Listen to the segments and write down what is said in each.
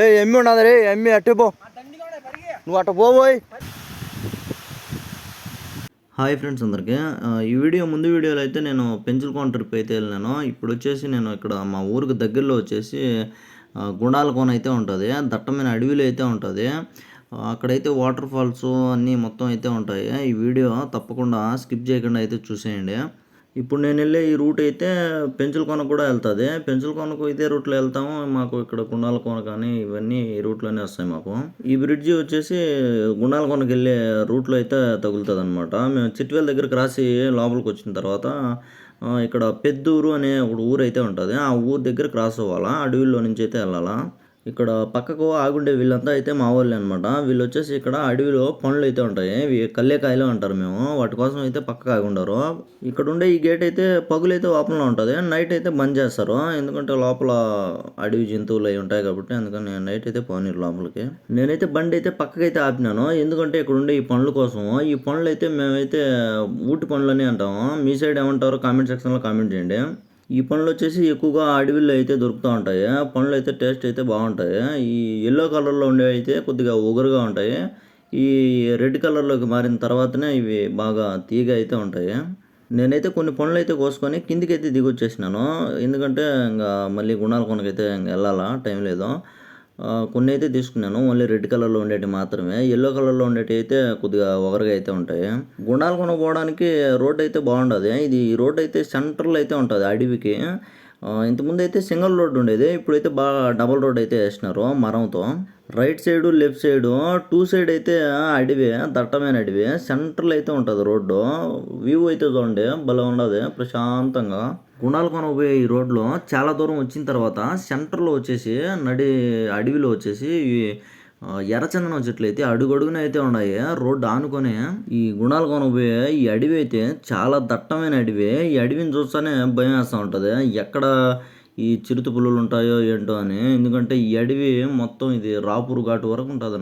ఏ ఎమ్మి ఉన్నది రే? ఎమ్మి అట్టు పో. నువ్వు అట్ట పోబోయ్ హాయ్ ఫ్రెండ్స్ అందరికీ. ఈ వీడియో ముందు వీడియోలో అయితే నేను పెంచులకోన ట్రిప్ అయితే వెళ్ళినాను ఇప్పుడు వచ్చేసి నేను ఇక్కడ మా ఊరికి దగ్గరలో వచ్చేసి గుండాల కోన అయితే ఉంటుంది. దట్టమైన అడవిలో అయితే ఉంటుంది. అక్కడైతే వాటర్ ఫాల్స్ అన్నీ మొత్తం అయితే ఉంటాయి. ఈ వీడియో తప్పకుండా స్కిప్ చేయకుండా అయితే చూసేయండి. ఇప్పుడు నేను వెళ్ళే ఈ రూట్ అయితే పెంచుల కొన కూడా వెళ్తుంది. పెంచుల కొనకు ఇదే రూట్లో వెళ్తాము. మాకు ఇక్కడ గుండాల కొన కానీ ఇవన్నీ ఈ రూట్లోనే వస్తాయి మాకు. ఈ బ్రిడ్జి వచ్చేసి గుండాల కొనకు వెళ్ళే రూట్లో అయితే తగులుతుంది అనమాట మేము చిట్వేల్ దగ్గర క్రాసి లోపలికి వచ్చిన తర్వాత ఇక్కడ పెద్దూరు అనే ఒక ఊరు అయితే ఉంటుంది. ఆ ఊరు దగ్గర క్రాస్ అవ్వాలా అడవిలో నుంచి అయితే వెళ్ళాలా? ఇక్కడ పక్కకు ఆగుండే వీళ్ళంతా అయితే మా వాళ్ళే అనమాట వీళ్ళు వచ్చేసి ఇక్కడ అడవిలో పండ్లు అయితే ఉంటాయి. ఇవి కల్లేకాయలు అంటారు మేము. వాటి కోసం అయితే పక్కకు ఆగుండారు. ఇక్కడ ఉండే ఈ గేట్ అయితే పగులు అయితే ఓపెన్లో ఉంటుంది. నైట్ అయితే బంద్ చేస్తారు. ఎందుకంటే లోపల అడవి జంతువులు అవి ఉంటాయి కాబట్టి అందుకని నైట్ అయితే పోనీరు లోపలికి. నేనైతే బండి అయితే పక్కకైతే ఆపినాను. ఎందుకంటే ఇక్కడ ఉండే ఈ పండ్ల కోసం. ఈ పండ్లు అయితే మేమైతే ఊటి పండ్లు అని అంటాము. మీ సైడ్ ఏమంటారో కామెంట్ సెక్షన్లో కామెంట్ చేయండి. ఈ పండ్లు వచ్చేసి ఎక్కువగా అడవిలో అయితే దొరుకుతూ ఉంటాయి. పండ్లు అయితే టేస్ట్ అయితే బాగుంటాయి. ఈ ఎల్లో కలర్లో ఉండేవి అయితే కొద్దిగా ఒగరుగా ఉంటాయి. ఈ రెడ్ కలర్లోకి మారిన తర్వాతనే ఇవి బాగా తీగ అయితే ఉంటాయి. నేనైతే కొన్ని పండ్లు అయితే కోసుకొని కిందికి అయితే దిగొచ్చేసినాను. ఎందుకంటే ఇంకా మళ్ళీ గుణాల కొనకైతే ఇంకా వెళ్ళాలా? టైం లేదు. కొన్ని అయితే తీసుకున్నాను. ఓన్లీ రెడ్ కలర్లో ఉండేవి మాత్రమే. ఎల్లో కలర్లో ఉండేవి అయితే కొద్దిగా ఒగరుగా అయితే ఉంటాయి. గుండాలు కొనుక్కోవడానికి రోడ్ అయితే బాగుండదు. ఇది ఈ రోడ్ అయితే సెంటర్లో అయితే ఉంటుంది అడవికి. ఇంతకుముందు అయితే సింగిల్ రోడ్ ఉండేది. ఇప్పుడైతే బాగా డబల్ రోడ్ అయితే వేసినారు మరంతో. Right side left side two side అయితే అడవి దట్టమైన అడవి సెంటర్లో అయితే ఉంటుంది రోడ్డు. వ్యూ అయితే చూడండి భలే ఉండదు ప్రశాంతంగా. గుండాలు కొనబోయే ఈ రోడ్లో చాలా దూరం వచ్చిన తర్వాత సెంటర్లో వచ్చేసి నడి అడవిలో వచ్చేసి ఈ ఎర్రచందనం చెట్లు అయితే అడుగడుగున అయితే ఉన్నాయి. రోడ్డు ఆనుకొని ఈ గుణాలు కొనబోయే ఈ అడవి అయితే చాలా దట్టమైన అడవి. ఈ అడవిని చూస్తేనే భయం వేస్తూ ఉంటుంది. ఎక్కడ ఈ చిరుత పులులు ఉంటాయో ఏంటో అని. ఎందుకంటే ఈ అడవి మొత్తం ఇది రాపూరు ఘాటు వరకు ఉంటుంది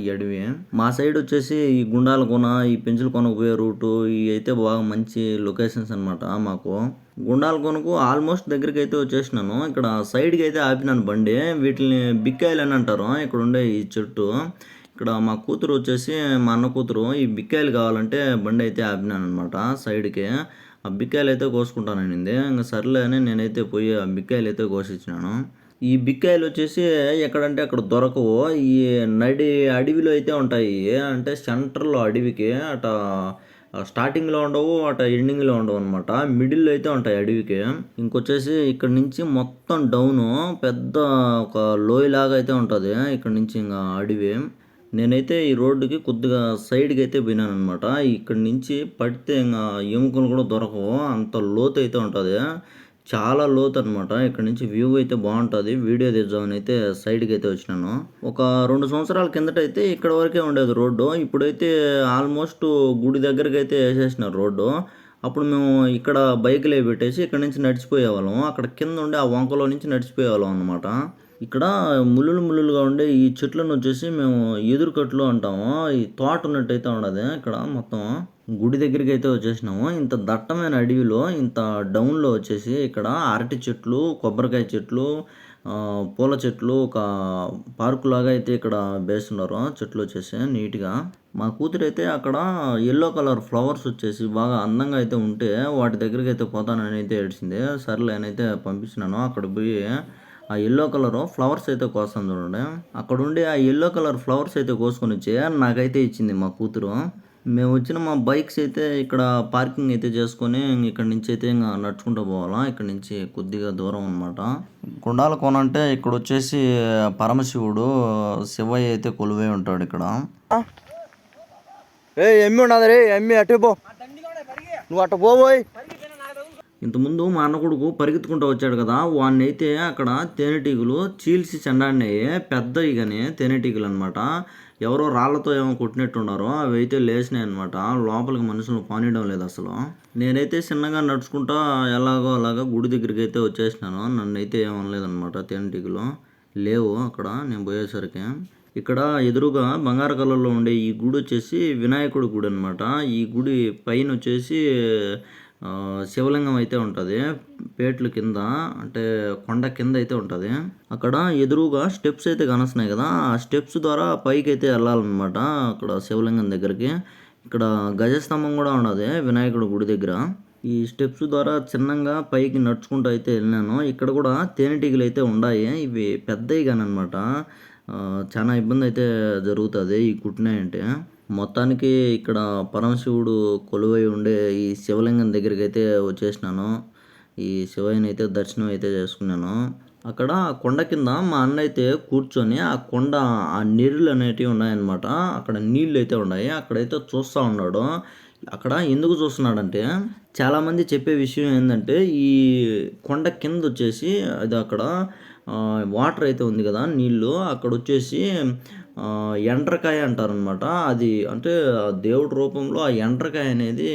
ఈ అడవి. మా సైడ్ వచ్చేసి ఈ గుండాల కొన ఈ పెంచుల కొనకు పోయే రూటు ఇవి అయితే బాగా మంచి లొకేషన్స్ అన్నమాట మాకు. గుండాల కొనకు ఆల్మోస్ట్ దగ్గరికి అయితే వచ్చేసినాను. ఇక్కడ సైడ్కి అయితే ఆపినాను బండి. వీటిని బిక్కాయలు అని అంటారు. ఇక్కడ ఉండే ఈ చెట్టు. ఇక్కడ మా కూతురు వచ్చేసి మా అన్న కూతురు ఈ బిక్కాయలు కావాలంటే బండి అయితే ఆపినాను అనమాట సైడ్కి. బిక్కాయలు అయితే కోసుకుంటాననింది ఇంకా సర్లే అని నేనైతే పోయి ఆ బిక్కాయలు అయితే కోసిచ్చినాను. ఈ బిక్కాయలు వచ్చేసి ఎక్కడంటే అక్కడ దొరకవు. ఈ నడి అడవిలో అయితే ఉంటాయి. అంటే సెంటర్లో అడవికి అట స్టార్టింగ్లో ఉండవు అట ఎండింగ్లో ఉండవు అనమాట మిడిల్లో అయితే ఉంటాయి అడవికి. ఇంకొచ్చేసి ఇక్కడ నుంచి మొత్తం డౌను. పెద్ద ఒక లోయ లాగా అయితే ఉంటుంది. ఇక్కడ నుంచి ఇంకా అడవి. నేనైతే ఈ రోడ్డుకి కొద్దిగా సైడ్కి అయితే పోయినాను అనమాట ఇక్కడి నుంచి పడితే ఇంకా ఎముకలు కూడా దొరకవు. అంత లోతు అయితే ఉంటుంది. చాలా లోతు అనమాట ఇక్కడ నుంచి వ్యూ అయితే బాగుంటుంది. వీడియో తీద్దామని అయితే సైడ్కి అయితే వచ్చినాను. ఒక రెండు సంవత్సరాల కిందట అయితే ఇక్కడ వరకే ఉండేది రోడ్డు. ఇప్పుడైతే ఆల్మోస్ట్ గుడి దగ్గరికి అయితే వేసేసినారు రోడ్డు. అప్పుడు మేము ఇక్కడ బైక్లే పెట్టేసి ఇక్కడ నుంచి నడిచిపోయేవాళ్ళం. అక్కడ కింద ఉండే ఆ వంకలో నుంచి నడిచిపోయేవాళ్ళం అనమాట ఇక్కడ ముళ్ళులు ముళ్ళులుగా ఉండే ఈ చెట్లను వచ్చేసి మేము ఎదురుకట్లు అంటాము. ఈ తోట ఉన్నట్టయితే ఉండదు. ఇక్కడ మొత్తం గుడి దగ్గరికి అయితే వచ్చేసినాము. ఇంత దట్టమైన అడవిలో ఇంత డౌన్లో వచ్చేసి ఇక్కడ అరటి చెట్లు కొబ్బరికాయ చెట్లు ఆ, పూల చెట్లు ఒక పార్కు లాగా అయితే ఇక్కడ వేస్తున్నారు. చెట్లు వచ్చేసి నీట్గా. మా కూతురు అయితే అక్కడ ఎల్లో కలర్ ఫ్లవర్స్ వచ్చేసి బాగా అందంగా అయితే ఉంటే వాటి దగ్గరికి అయితే పోతానని అయితే ఏడ్చింది. సర్లే అయితే పంపించినాను. అక్కడ పోయి ఆ ఎల్లో కలర్ ఫ్లవర్స్ అయితే కోస్తాను చూడండి. అక్కడ ఉండి ఆ ఎల్లో కలర్ ఫ్లవర్స్ అయితే కోసుకొని వచ్చి నాకైతే ఇచ్చింది మా కూతురు. మేము వచ్చిన మా బైక్స్ అయితే ఇక్కడ పార్కింగ్ అయితే చేసుకొని ఇక్కడ నుంచి అయితే ఇంకా నడుచుకుంటూ పోవాలా. ఇక్కడ నుంచి కొద్దిగా దూరం అనమాట గుండాల కోన అంటే ఇక్కడ వచ్చేసి పరమశివుడు శివయ్య అయితే కొలువై ఉంటాడు ఇక్కడ. ఏ ఎమ్మి ఉన్నది రే? ఎమ్మి అట్టే పో. నువ్వు అట్ట పోబోయ్ ఇంతకుముందు మా అన్న కొడుకు పరిగెత్తుకుంటూ వచ్చాడు కదా వాడిని అయితే అక్కడ తేనెటీగలు చీల్చి చెండాడినాయి పెద్దవి కానీ తేనెటీగలు అనమాట ఎవరో రాళ్ళతో ఏమో కొట్టినట్టున్నారో అవి అయితే లేచినాయి అనమాట లోపలికి మనుషులు పానీయడం లేదు అసలు. నేనైతే చిన్నగా నడుచుకుంటా ఎలాగో అలాగా గుడి దగ్గరికి అయితే వచ్చేసినాను. నన్ను అయితే ఏమనలేదన్నమాట తేనెటీగలు. లేవు అక్కడ నేను పోయేసరికి. ఇక్కడ ఎదురుగా బంగారు కలర్లో ఉండే ఈ గుడి వచ్చేసి వినాయకుడి గుడి అనమాట ఈ గుడి పైన వచ్చేసి శివలింగం అయితే ఉంటుంది. పేట్లు కింద అంటే కొండ కింద అయితే ఉంటుంది. అక్కడ ఎదురుగా స్టెప్స్ అయితే కనిస్తున్నాయి కదా. ఆ స్టెప్స్ ద్వారా పైకి అయితే వెళ్ళాలన్నమాట అక్కడ శివలింగం దగ్గరికి. ఇక్కడ గజస్తంభం కూడా ఉన్నది వినాయకుడు గుడి దగ్గర. ఈ స్టెప్స్ ద్వారా చిన్నగా పైకి నడుచుకుంటూ అయితే వెళ్ళినాను ఇక్కడ కూడా తేనెటీగలు అయితే ఉన్నాయి ఇవి పెద్దవి కానీ అనమాట చాలా ఇబ్బంది అయితే జరుగుతుంది ఈ కుట్టినాయంటే మొత్తానికి ఇక్కడ పరమశివుడు కొలువై ఉండే ఈ శివలింగం దగ్గరికి అయితే వచ్చేసినాను. ఈ శివయ్యని అయితే దర్శనం అయితే చేసుకున్నాను. అక్కడ ఆ కొండ కింద మా అన్న అయితే కూర్చొని ఆ కొండ ఆ నీళ్ళు అనేటివి ఉన్నాయన్నమాట. అక్కడ నీళ్ళు అయితే ఉన్నాయి. అక్కడైతే చూస్తూ ఉన్నాడు. అక్కడ ఎందుకు చూస్తున్నాడంటే చాలామంది చెప్పే విషయం ఏంటంటే ఈ కొండ కింద వచ్చేసి అది అక్కడ వాటర్ అయితే ఉంది కదా నీళ్ళు. అక్కడ వచ్చేసి ఎండ్రకాయ అంటారనమాట అది అంటే దేవుడి రూపంలో ఆ ఎండ్రకాయ అనేది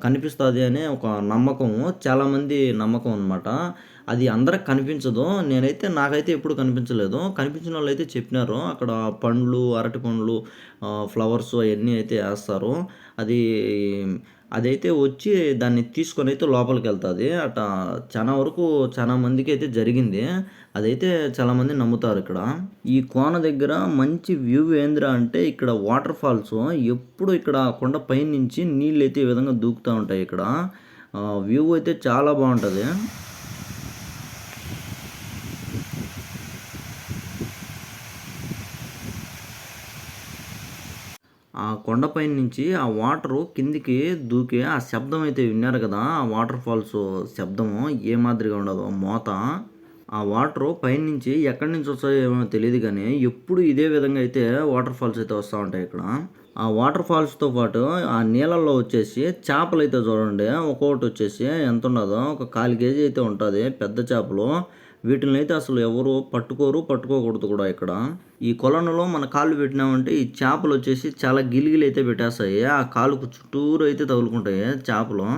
కనిపిస్తుంది అనే ఒక నమ్మకం చాలామంది నమ్మకం అనమాట అది అందరికి కనిపించదు. నేనైతే నాకైతే ఎప్పుడు కనిపించలేదు. కనిపించిన వాళ్ళు అయితే చెప్పినారు. అక్కడ పండ్లు అరటి పండ్లు ఫ్లవర్స్ అవన్నీ అయితే వేస్తారు. అది అదైతే వచ్చి దాన్ని తీసుకొని అయితే లోపలికి వెళ్తుంది. అట చాలా వరకు చాలా మందికి అయితే జరిగింది. అదైతే చాలామంది నమ్ముతారు ఇక్కడ. ఈ కోన దగ్గర మంచి వ్యూ ఏందిరా అంటే ఇక్కడ వాటర్ ఫాల్స్ ఎప్పుడు ఇక్కడ కొండ పైనుంచి నీళ్ళు అయితే ఈ విధంగా దూకుతూ ఉంటాయి ఇక్కడ. వ్యూ అయితే చాలా బాగుంటుంది. ఆ కొండపై నుంచి ఆ వాటరు కిందికి దూకే ఆ శబ్దం అయితే విన్నారు కదా ఆ వాటర్ ఫాల్స్ శబ్దము ఏ మాదిరిగా ఉండదు మోత. ఆ వాటర్ పైనుంచి ఎక్కడి నుంచి వస్తాయో ఏమో తెలియదు కానీ ఎప్పుడు ఇదే విధంగా అయితే వాటర్ ఫాల్స్ అయితే వస్తూ ఉంటాయి ఇక్కడ. ఆ వాటర్ ఫాల్స్తో పాటు ఆ నీళ్ళల్లో వచ్చేసి చేపలు అయితే చూడండి ఒక్కొక్కటి వచ్చేసి ఎంత ఉండదో ఒక కాలు కేజీ అయితే ఉంటుంది పెద్ద చేపలు. వీటిని అయితే అసలు ఎవరు పట్టుకోరు పట్టుకోకూడదు కూడా ఇక్కడ. ఈ కొలనులో మన కాళ్ళు పెట్టినామంటే ఈ చేపలు వచ్చేసి చాలా గిలిగిలి అయితే పెట్టేస్తాయి. ఆ కాలుకు చుట్టూరు అయితే తగులుకుంటాయి చేపలు.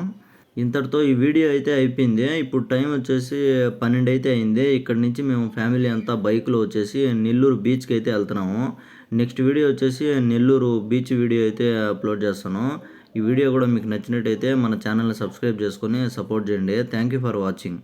ఇంతటితో ఈ వీడియో అయితే అయిపోయింది. ఇప్పుడు టైం వచ్చేసి పన్నెండు అయితే అయింది. ఇక్కడ నుంచి మేము ఫ్యామిలీ అంతా బైక్లో వచ్చేసి నెల్లూరు బీచ్కి అయితే వెళ్తున్నాము. నెక్స్ట్ వీడియో వచ్చేసి నెల్లూరు బీచ్ వీడియో అయితే అప్లోడ్ చేస్తాను. ఈ వీడియో కూడా మీకు నచ్చినట్టయితే మన ఛానల్ని సబ్స్క్రైబ్ చేసుకొని సపోర్ట్ చేయండి. Thank you for watching.